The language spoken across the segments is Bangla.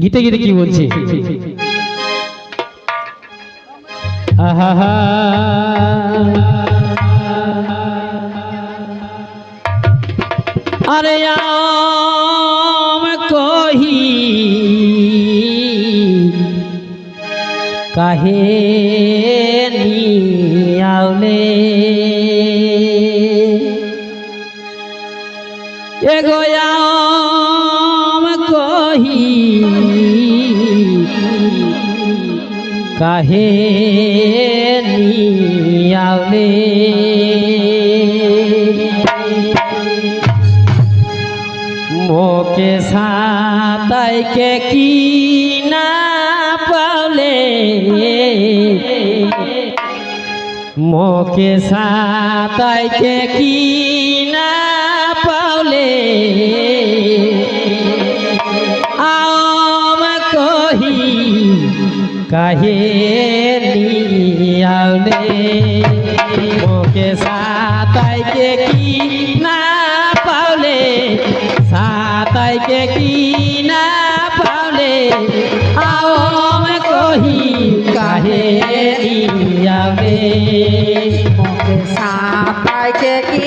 গীতে গীতে কি বলছে? আরে কহি কাহে নিয়াওলে এ গয়াম কহি কাহে নিয়ালে? মোকে সাতাইকে কি না পালে? মোকে সাতাইকে কি না আম কহি, কাহে নিয়ালে মোকে সাতাইকে কি না পালে সাতাইকে কি না পালে আম কহি, কাহে নিয়ালে মোকে সাপাইকে কি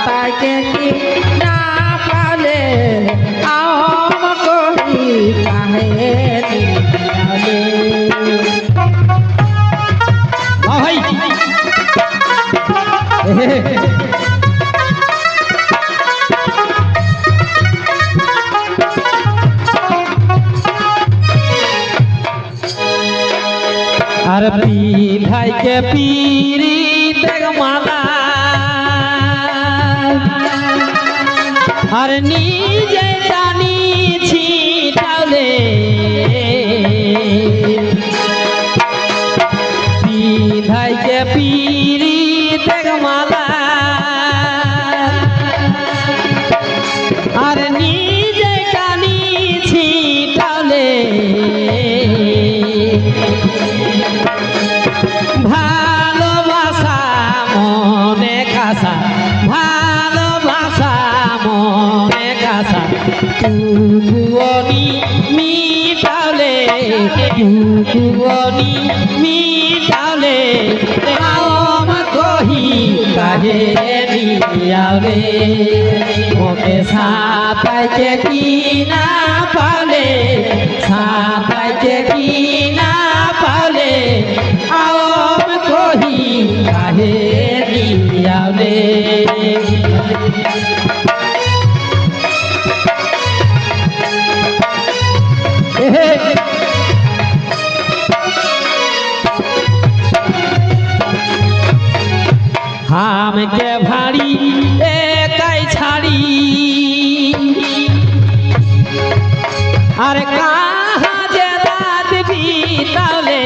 সাপাইকে কি না পালে? আম কাহে ভাই। আর পিঠাইকে পিরি দেখ মালা আর নিজে জানি ছিটালে। বিধাইকে পিরি টুকুনি মিটালে টুকুনি মিটালে আম কহি কাহে নিয়ালে ওকে সাতাইকে কি না পালে সাতাইকে কি না পালে আম কহি কাহে নিয়ালে হামকে ভারী একাই ছাড়ি। আর কাহা যে রাত বিতালে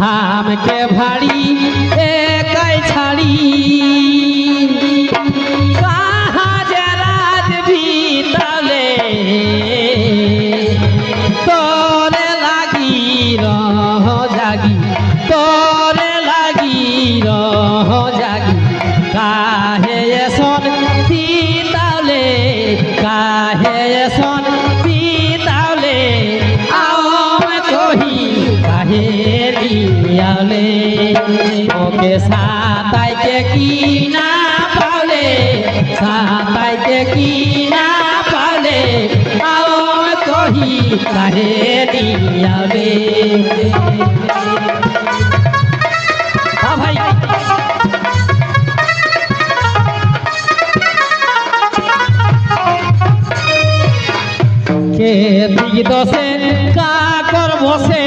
হামকে ভারী ওকে সাতাইকে কি না পালে সাতাইকে কি না পালে আম কহি কাহে ভাই। কে দিক দশে কাকর বসে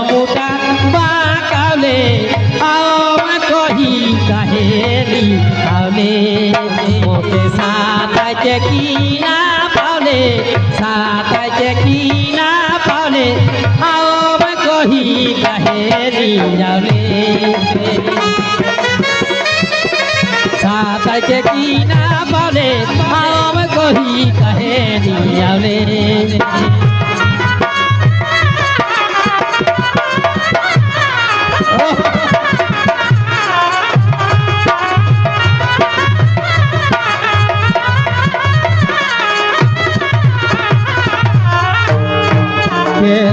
আলে মোকে সাতাইতে কি না পালে সাতাইতে কি না পালে আম কহি কাহেলি আলে সাতাইতে কি না পালে আম কহি কাহেলি আলে কেতি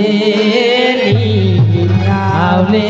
কাহে নিয়ালে